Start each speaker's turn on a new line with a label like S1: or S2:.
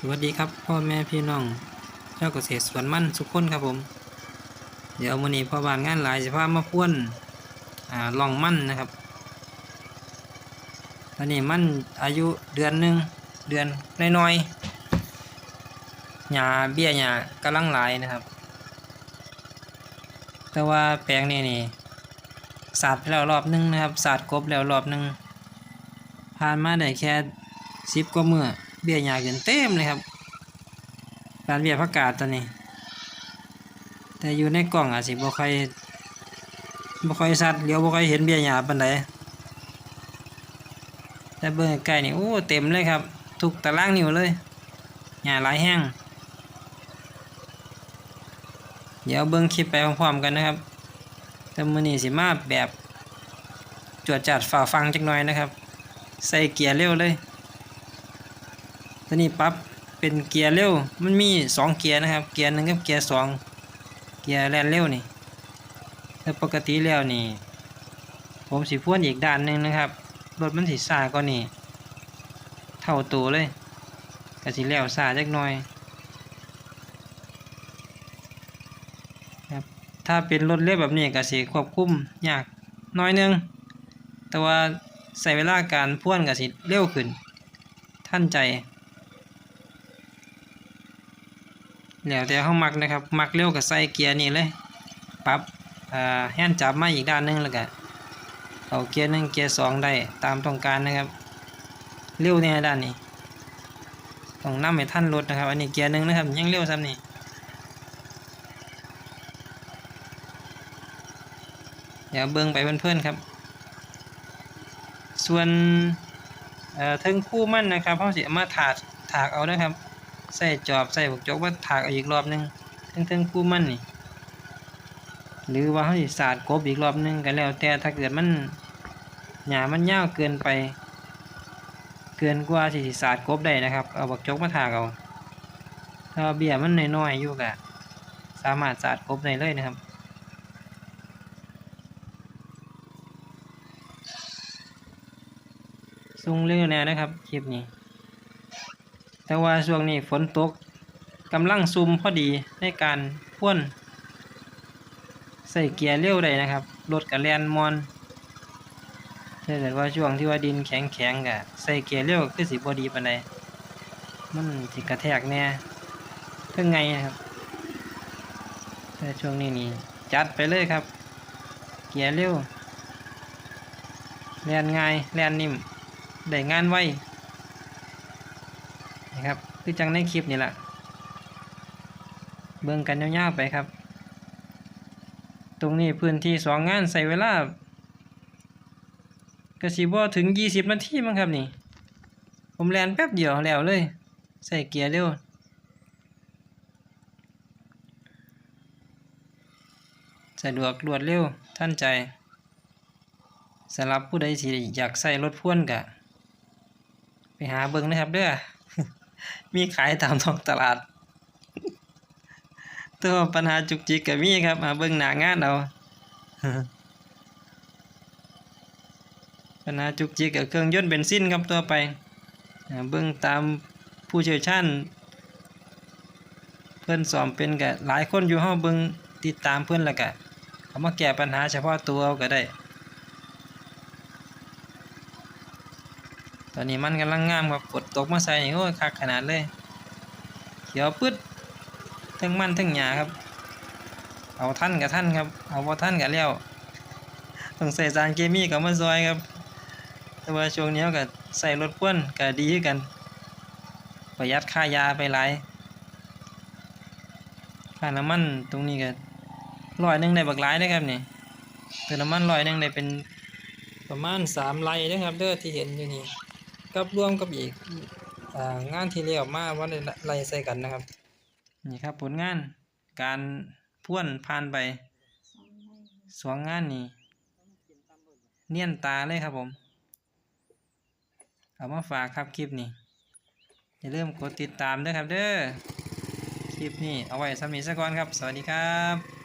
S1: สวัสดีครับพ่อแม่พี่น้องเจ้าเกษตรสวนมั่นสุขคนครับผม เดี๋ยวมื้อนี้พ่อบานงานหลายสิพามาพ่วนอ่าลองมั่นนะครับ ตอนนี้มั่นอายุเดือนหนึ่งเดือนน้อยๆหญ้าเบี้ยหญ้ากำลังหลายนะครับ แต่ว่าแปลงนี้นี่สาดไปแล้วรอบหนึงนะครับสาดกบแล้วรอบหนึงผ่านมาได้แค่สิบกว่ามื้อ เบี้ยหญ้าขึ้นเต็มเลยครับการเบี้ยผักกาดตัวนี้ แต่อยู่ในกล่องอาจสิบ่ค่อยบ่ค่อยชัดเลี้ยวบ่ค่อยเห็นเบี้ยหญ้าปานใดแต่เบิ่งใกล้นี่โอ้เต็มเลยครับ ทุกตารางนิ้วเลยหญ้าหลายแห้งเดี๋ยวเบิ่งคลิปไปพร้อมๆกันนะครับแต่มือนี้สิมาแบบจวดจัดฝ่าฟังจักหน่อยนะครับ ใส่เกียร์เร็วเลย ตัวนี้ปรับเป็นเกียร์เร็ว มันมีสองเกียร์นะครับ เกียร์หนึ่งกับเกียร์สองเกียร์แล่นเร็วนี่แต่ปกติแล้วนี่ ผมสิพ่วนอีกด้านหนึ่งนะครับรถมันสิซ่าก็นี่ เท่าตัวเลยก็สิแล้วซ่าจักหน่อยครับถ้าเป็นรถเร็วแบบนี้ก็สิควบคุมยากน้อยนึง แต่ว่าใส่เวลาการพ่วนก็สิเร็วขึ้น ท่านใจ แล้วแต่เขามักนะครับ มักเร็วกับใส่เกียร์นี่เลย ปรับแฮนด์จับมาอีกด้านหนึงแล้วก็เอาเกียร์หนึ่งเกียร์สองได้ตามต้องการนะครับ เร็วเนี่ยด้านนี้ ต้องนำให้ท่านรถนะครับ อันนี้เกียร์หนึ่งนะครับ ยังเร็วซ้ำนี่เดี๋ยวเบิ้งไปเพื่อนๆครับ ส่วนเอ่อเทิงคู่มั่นนะครับเขาสิเอามาถากถากเอานะครับ ใส่จอบใส่บกจกว่าถากอีกรอบหนึงเทิงเทิงคู่มั่นนี่ หรือว่าเขาสิสาดกบอีกรอบหนึงก็แล้วแต่ถ้าเกิดมันหญ้ามันยาวเกินไป เกินกว่าที่สิสาดกบได้นะครับ เอาบกจกมาถากเอา ถ้าเบี้ยมันน้อยๆอยู่ก็สามารถสาดกบได้เลยนะครับสูงเรื่อยแน่นะครับคลิปนี้ แต่ว่าช่วงนี้ฝนตกกำลังซุมพอดีในการพ่วนใส่เกียร์เร็วได้นะครับ รถกับแลนมอนถ้าเกิดว่าช่วงที่ว่าดินแข็งแข็งกะใส่เกียร์เร็วคือสิบดีปานใดมันสิกระแทกแน่เพื่อไงนะครับแต่ช่วงนี้นี่จัดไปเลยครับ เกียร์เร็วแลนง่ายแลนนิ่มได้งานไว นะครับ คือจังในคลิปนี่แหละเบิ่งกันยาวๆไปครับ ตรงนี้พื้นที่สองงานใส่เวลากระสีบ่ถึงยี่สิบนาทีมั้งครับนี่ ผมแลนแป๊บเดียวแล้วเลย ใส่เกียร์เร็วสะดวกรวดเร็วท่านใจสำหรับผู้ใดที่อยากใส่รถพ่วงกะ ไปหาเบิ้งนะครับเด้อ มีขายตามท้องตลาด ตัวปัญหาจุกจิกก็มีครับมาเบิ้งหน้างานเอาปัญหาจุกจิกกับเครื่องยนต์เบนซินครับตัวไปเบิ้งตามผู้เชี่ยวชาญเพื่อนสอบเป็นกับหลายคนอยู่ห้องเบิ้งติดตามเพื่อนแล้วก็เอามาแก้ปัญหาเฉพาะตัวก็ได้ ตอนนี้มันกำลังงามครับฝนตกมาใส่นี่โอ้ยคักขนาดเลยเขียวปึ๊ดทั้งมันทั้งหญ้าครับ เอาท่านกับท่านครับ เอาพอท่านกับแล้วต้องใส่สารเคมีกับมาซอยครับ แต่ว่าช่วงนี้ก็ใส่รถพ่วงก็ดีกัน ประหยัดค่ายาไปหลายค่าน้ำมันตรงนี้ก็ร้อยหนึงได้บักหลายนะครับนี่เติมน้ำมันร้อยหนึงได้เป็นประมาณสามไร่นะครับเด้อที่เห็นอยู่นี่ กับรวมกับอีกองานที่เรียกมาว่าได้ไล่ใส่กันนะครับ นี่ครับผลงานการพ่วนผ่านไปสองงานนี้เนียนตาเลยครับผม เอามาฝากครับคลิปนี้อย่าลืมกดติดตามด้วยครับเด้อคลิปนี้เอาไว้สำหรับนิสก่อนครับ สวัสดีครับ